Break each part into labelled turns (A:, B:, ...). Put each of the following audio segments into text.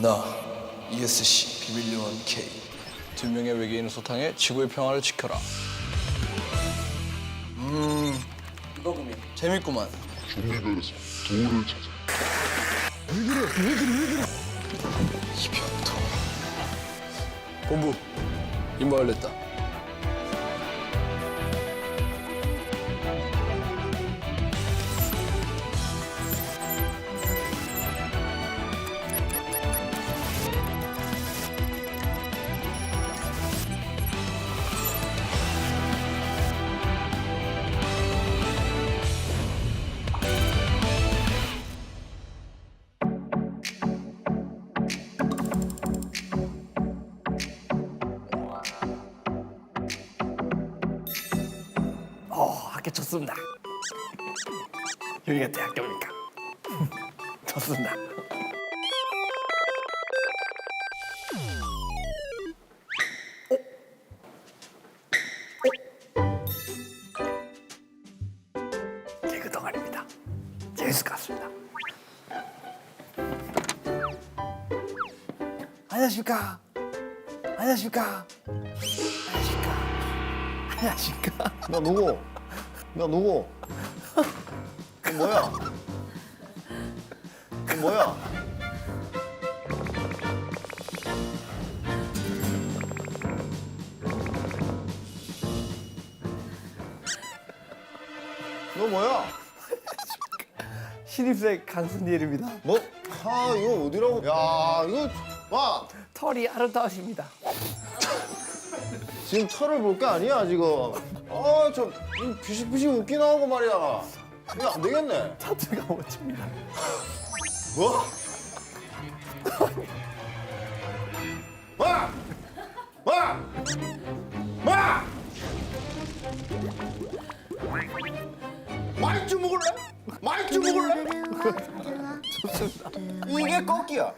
A: 나 ESC 비밀 요원 K 두 명의 외계인을 소탕해 지구의 평화를 지켜라. 음 이거 보면 재밌구만.
B: 종류별에서 돌을 찾아.
A: 이병도 본부 임무를 냈다.
C: 여기가 대학교입니까? 좋습니다. 것 같습니다. 안녕하십니까? 안녕하십니까? 안녕하십니까?
D: 나 누구? 나 누구? 그 뭐야? 그 뭐야? 너 뭐야?
C: 신입생 강순일입니다.
D: 뭐? 아 이거 어디라고? 야 이거 와
C: 털이 아름다우십니다.
D: 지금 털을 볼 게 아니야 지금. 아저 비식비식 웃기 나오고 말이야. 이거 안 되겠네.
C: 타투가 멋집니다.
D: 뭐? 와! 와! 와! 마이좀 먹을래? 마이좀 먹을래? 이게 꺾기야.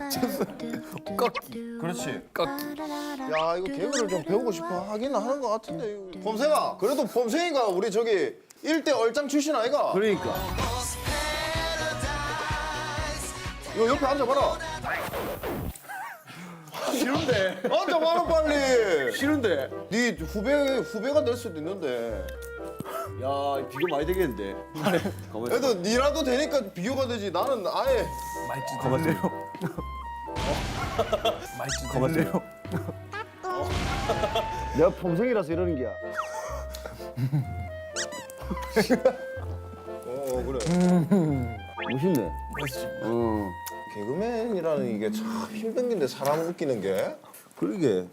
C: 꺾기.
D: 그렇지.
C: 꺾기.
D: 야 이거 개그를 좀 배우고 싶어 하긴 하는 것 같은데. 이거. 봄생아, 그래도 봄생이가 우리 저기 일대 얼짱 출신 아이가?
C: 그러니까.
D: 이거 옆에 앉아봐라.
C: 싫은데.
D: 앉아봐라 빨리.
C: 싫은데.
D: 네 후배 후배가 될 수도 있는데.
E: 야 비교 많이 되겠는데. 가만히
D: 그래도 니라도 되니까 비교가 되지. 나는 아예
C: 말지 거만요. 말지 거만요.
E: 내가 봄생이라서 이러는 게야.
D: 어 그래.
E: 멋있네.
C: 멋지.
E: 어.
D: 개그맨이라는 이게 참 힘든 긴데 사람 웃기는 게.
E: 그러게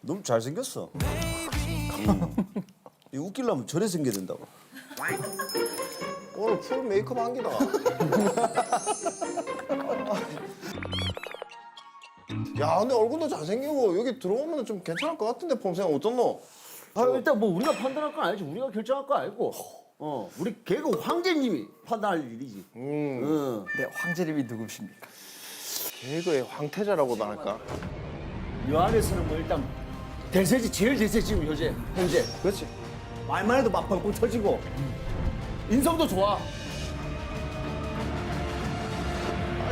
E: 너무 잘 생겼어. 음. 이 웃기려면 저래 생겨야 된다고.
D: 오늘 풀 메이크업 한 기다. 야 근데 얼굴도 잘생기고 여기 들어오면 좀 괜찮을 것 같은데 봄생 어떻노?
E: 아, 일단 뭐 우리가 판단할 건 아니지. 우리가 결정할 건 아니고. 어, 우리 개그 황제님이 판단할 일이지.
D: 음
E: 어.
C: 네, 황재림이 누구십니까?
D: 개그의 황태자라고도 할까?
E: 이 안에서는 뭐 일단 대세지 제일 대세 지금 현재 현재.
D: 그렇지.
E: 말만 해도 막 펑펑 터지고 인성도 좋아.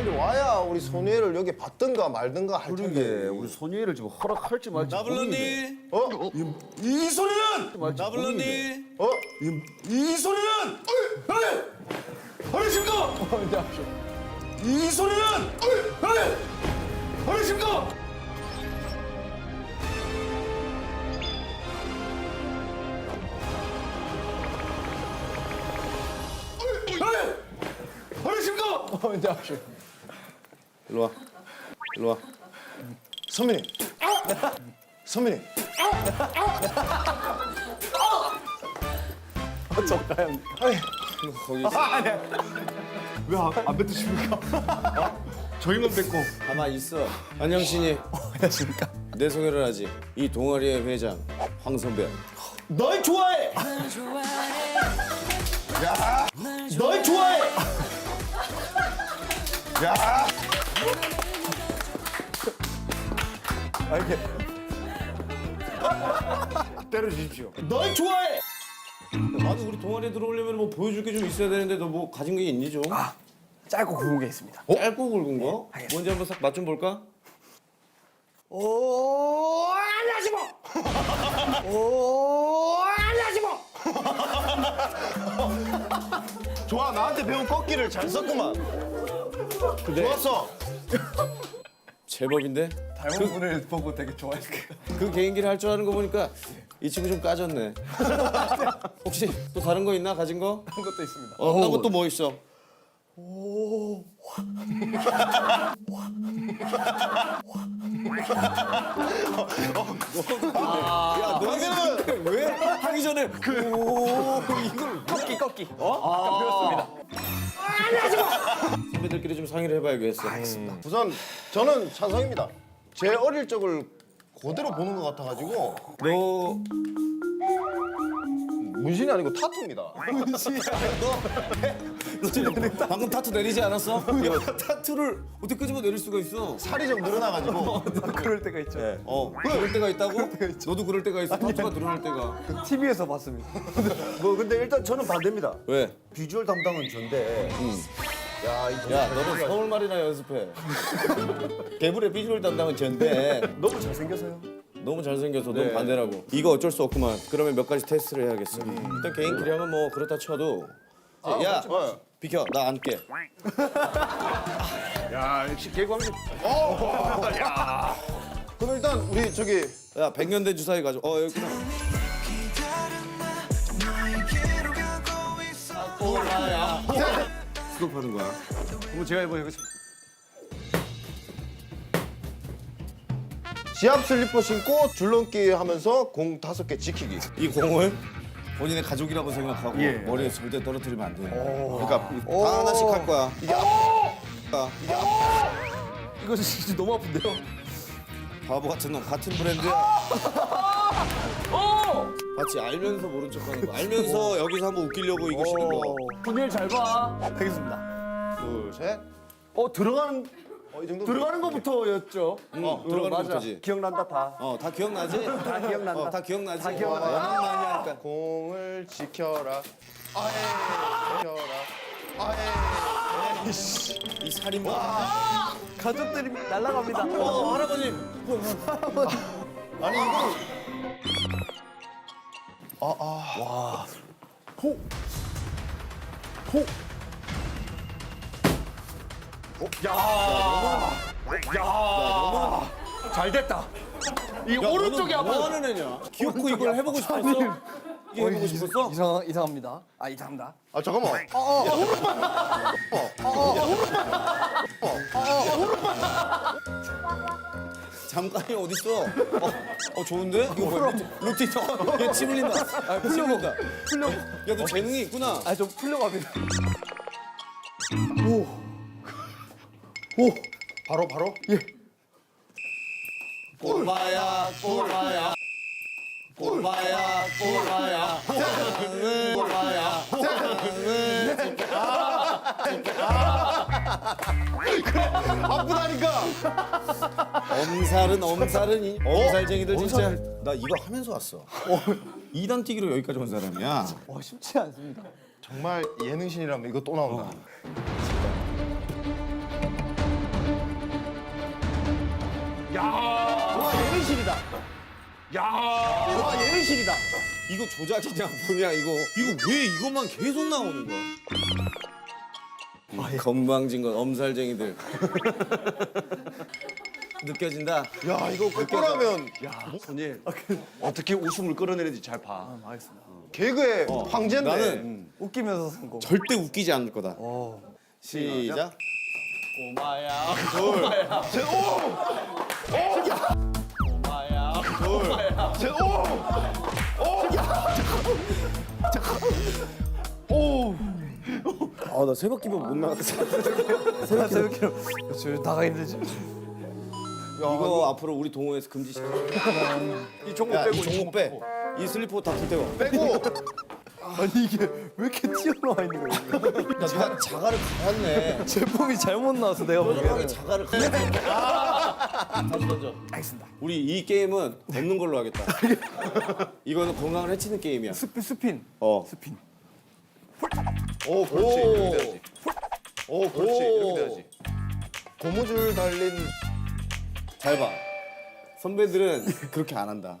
D: 빨리 와야 우리 손예를 여기 받든가 말든가 할
E: 그러게
D: 텐데.
E: 우리 소녀를 지금 허락할지 말지.
F: 나블런디
D: 어?
F: 이 소리는. 나블런디
D: 어?
F: 이 소리는 에이! 안녕하십니까 이 소리는! 안녕하십니까 에이! 안녕하십니까
D: 일로 와. 일로 와. 선배님. 선배님.
C: 저가요.
D: 아이, 거기 있어.
F: 왜안 뱉으십니까 저희만 뱉고
G: 가만 있어. 안녕신이
C: 안녕하십니까?
G: 내 소개를 하지. 이 동아리의 회장 황선배.
E: 널 좋아해. 널 좋아해.
F: 때려주십시오
E: 널 좋아해.
G: 나도 우리 동아리에 들어오려면 뭐 보여줄 게 좀 있어야 되는데 너 뭐 가진 게 있니 좀?
C: 짧고 굵은 게 있습니다.
G: 짧고 굵은 거? 뭔지 한번 싹 맛 좀 볼까?
E: 오 안녕하시고 오 안녕하시고
D: 좋아 나한테 배운 꺾기를 잘 썼구만. 좋았어.
G: 제법인데?
C: 닮은 분을 보고 되게 좋아했을 거예요.
G: 그 개인기를 할 줄 아는 거 보니까 이 친구 좀 까졌네. 혹시 또 다른 거 있나 가진 거?
C: 그런 것도 있습니다.
G: 어, 딴 것도 뭐 있어? 야, 너는 왜 하기 전에 오 이걸
C: 꺾기 꺾기.
G: 선배들끼리 좀 상의를 해봐야겠어.
D: 우선 저는 찬성입니다. 제 어릴 적을 그대로 보는 것 같아가지고
G: 너
D: 문신이 아니고 타투입니다.
G: 너 지금 방금 타투 내리지 않았어? 야, 타투를 어떻게 끄집어 내릴 수가 있어?
D: 살이 좀 늘어나가지고
C: 그럴 때가 있죠.
G: 어, 그럴 때가 있다고? 너도 그럴 때가 있어. 타투가 늘어날 때가.
C: TV에서 봤습니다.
E: 뭐 근데 일단 저는 반대입니다
G: 왜?
E: 비주얼 담당은 전데
G: 야, 너는 서울 말이나 연습해. 개불의 비주얼 담당은 쟤인데
E: 너무 잘생겨서요
G: 너무 잘생겨서 너무 반대라고. 이거 어쩔 수 없구만. 그러면 몇 가지 테스트를 해야겠어. 일단 개인끼리 하면 뭐 그렇다 쳐도 야, 비켜. 나 안게.
D: 그럼 일단 우리 저기
G: 야, 백년된 주사위 가져. 어, 여기 있구나. 스톱하는 거야.
C: 그럼 제가 해보겠습니다.
D: 지압 슬리퍼 신고 줄넘기 하면서 공 다섯 개 지키기.
G: 이 공을 본인의 가족이라고 생각하고 머리에 절대 떨어뜨리면 안 돼. 그러니까 다 하나씩 할 거야. 이게 아, 이게
C: 이거 진짜 너무 아픈데요?
G: 바보 같은 놈 같은 브랜드야. 마치 알면서 모른 척하는 거. 알면서 여기서 한번 웃기려고 이거 싫은 거.
C: 분일 잘 봐. 알겠습니다.
D: 둘 셋.
E: 어 들어가는
D: 어, 이 정도.
E: 들어가는 거부터였죠
G: 어, 들어가는
C: 맞아.
G: 거지.
E: 기억난다 다
G: 어, 다 기억나지?
E: 다 기억난다.
G: 어, 다 기억나지.
E: 다 기억나.
G: 워낙 많이 하니까.
D: 공을 지켜라. 아예 지켜라. 아예.
G: 이 살인마.
C: 가족들이 날아갑니다.
G: 어, 할아버지.
D: 아니 이거
C: 잘 됐다. 이
G: 야,
C: 오른쪽이 아파.
G: 뭐 하는 애냐? 귀엽고 이걸 해보고 싶었어? 이게 해보고 싶었어?
C: 이상 이상합니다. 아 이상합니다.
D: 아 잠깐만.
G: 잠깐이 어딨어? 어, 어 좋은데? 이거 뭐야? 루틴, 루틴. 얘침 흘린다. 아, 침 흘린다.
C: 풀려고.
G: 야, 너 재능이 있구나.
C: 아 좀 풀려고 합니다.
D: 바로 바로.
G: 꼬마야, 꼬마야. 꼬마야, 꼬마야. 꼬마야.
D: 아프다니까.
G: 엄살은 엄살은 이 엄살쟁이들 진짜. 나 이거 하면서 왔어. 이단 뛰기로 여기까지 온 사람이야.
C: 와 쉽지 않습니다.
D: 정말 예능신이라면 이거 또 나온다.
G: 이거 조작이냐 뭐냐 이거. 이거 왜 이것만 계속 나오는 거야? 이 건방진 건 엄살쟁이들. 느껴진다.
D: 야 이거 거꾸라면.
E: 손일 어떻게 웃음을 끌어내는지 잘 봐.
C: 알겠습니다.
D: 개그의 황제인데.
G: 나는
C: 웃기면서 성공.
G: 절대 웃기지 않을 거다. 시작. 꼬마야. 아, 나 새벽 기분 못 나갔다.
C: 새벽 저 나가 힘들지.
G: 이거 앞으로 우리 동호회에서 금지시켜.
C: 이 종목
G: 야,
C: 빼고
G: 이 종목 빼. 이 슬리퍼 다 불태워.
D: 빼고
C: 아니 이게 왜 이렇게 튀어나와 있는 거야?
G: 야, 네가 자가를 갈았네.
C: 제품이 잘못 나와서 내가 보기에는.
G: 자가를 갈았네. 다시 던져.
C: 알겠습니다.
G: 우리 이 게임은 없는 걸로 하겠다. 이거는 건강을 해치는 게임이야.
C: 스피, 스핀.
G: 어.
C: 스핀.
D: 오 그렇지 이렇게 돼야지. 오 그렇지
G: 오.
D: 이렇게 돼야지. 고무줄 달린
G: 잘 봐. 선배들은 그렇게 안 한다.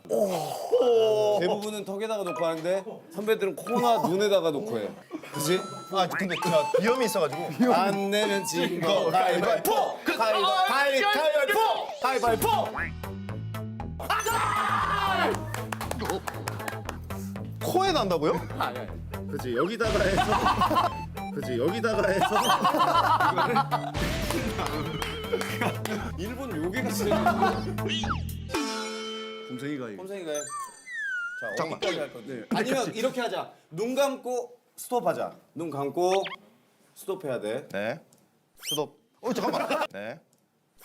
G: 대부분은 턱에다가 놓고 하는데 선배들은 코나 눈에다가 놓고 해. 그지?
D: 아 근데 제가 비염이 있어가지고
G: 안 내면 진거 가위바위보! 가위바위보! 가위바위보! 가위바위보!
D: 코에 난다고요?
G: 그지 여기다가 해서 그지 여기다가 해서 일본 요괴가 진짜
F: 곰생이가 이거.
G: 홈생이가 해. 자 어디까지 할 건데? 아니면 이렇게 하자. 눈 감고 스톱하자. 눈 감고 스톱해야 돼.
D: 네 스톱 어 잠깐만 네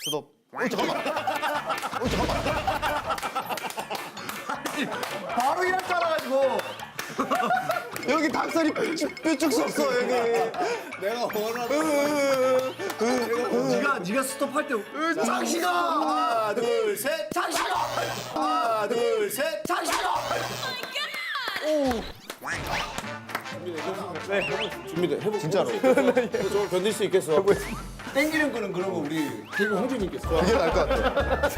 D: 스톱 어 잠깐만 어 잠깐만
E: 바로 이럴 줄 알아가지고.
D: 여기 닭살이 뾰족 섰어 여기
G: 내가 원하는
E: 네가 네가 스톱할 때
D: 장식아 하나 둘셋. 장식아 하나 둘셋. 장식아
G: 준비돼. 해보 진짜로. 저걸 견딜 수 있겠어.
E: 땡기는 거는 그러면 우리 개그 홍준님께서.
D: 그게 나을 것 같아.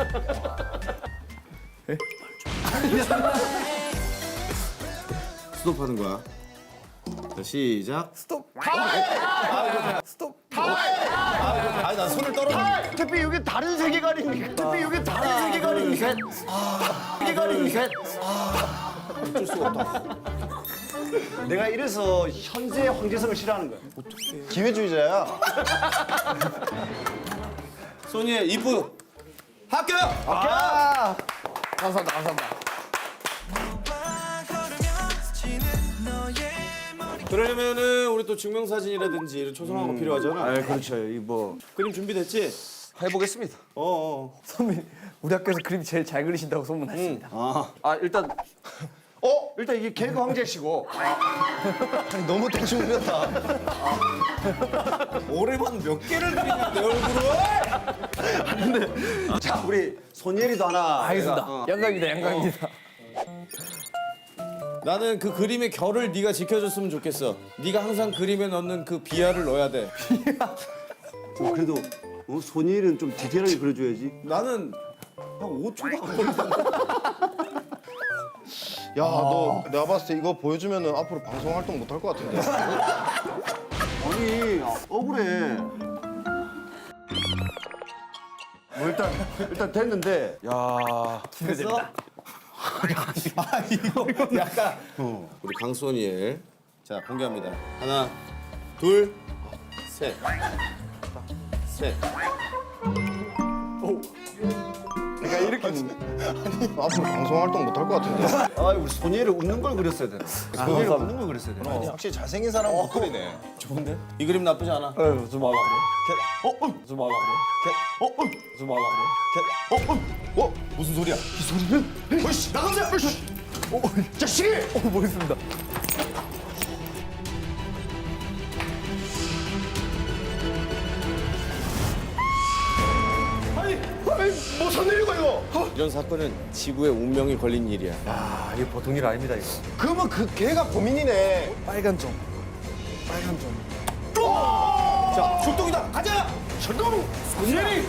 G: 스톱하는 거야. 자 시작.
D: 아니 난 손을 떨어
E: 특히 여기 다른 세계관이니까. 특히 여기 다른 세계관이니까. 세계관이니까.
G: 없다.
E: 내가 이래서 현재 황제성을 싫어하는 거야.
D: 기회주의자야
G: 소니의 이프 합격.
A: 감사합니다, 감사합니다.
G: 그러려면은 우리 또 증명사진이라든지 이런 초성한 거 필요하잖아.
E: 아 그렇죠. 이 뭐.
G: 그림 준비됐지?
C: 해보겠습니다.
G: 어. 어.
C: 선배님 우리 학교에서 그림 제일 잘 그리신다고 소문났습니다.
E: 아, 아 일단 어 일단 이게 개그 황제시고
D: 아니 너무 대충 그렸다
G: 올해만 몇 개를 그리냐 내 얼굴을.
E: 자 우리 손예리도 하나.
C: 알겠습니다.
E: 내가, 어.
C: 영광입니다, 영광입니다.
G: 나는 그 그림의 결을 네가 지켜줬으면 좋겠어. 네가 항상 그림에 넣는 그 비하를 넣어야 돼.
E: 어, 그래도 어, 손예리는 좀 디테일하게 그려줘야지.
G: 나는 한 5초도 안 걸리잖아.
D: 야너 내가 봤을 때 이거 보여주면은 앞으로 방송 활동 못 할 것 같은데
E: 아니 억울해. 뭐 일단 일단 됐는데
C: 야
G: 됐어? 아 이거 약간 우리 강소니엘 자 공개합니다. 하나, 둘, 셋, 셋.
E: 내가 이렇게
D: 앞으로 방송 활동 못 할 것 같은데
E: 아 우리 손예리 웃는 걸 그렸어야 되나? 손예리 웃는 걸 그렸어야 되나?
D: 혹시 잘생긴 사람 못 그리네
G: 좋은데? 이 그림 나쁘지 않아.
C: 어, 좀 와봐 그래. 어, 어, 좀 와봐 그래. 어, 어, 좀 와봐 그래.
D: 어? 무슨 소리야? 이 소리는? 어이씨 나가자! 어이씨! 어, 자식이!
C: 어, 모르겠습니다.
D: 아니 무슨 일이고 이거?
G: 이런 사건은 지구의 운명이 걸린 일이야.
C: 아, 이게 보통 일 아닙니다 이거.
D: 그러면 그 걔가 범인이네
C: 빨간 점, 빨간 점.
G: 자, 출동이다. 가자.
D: 철동!
G: 손예리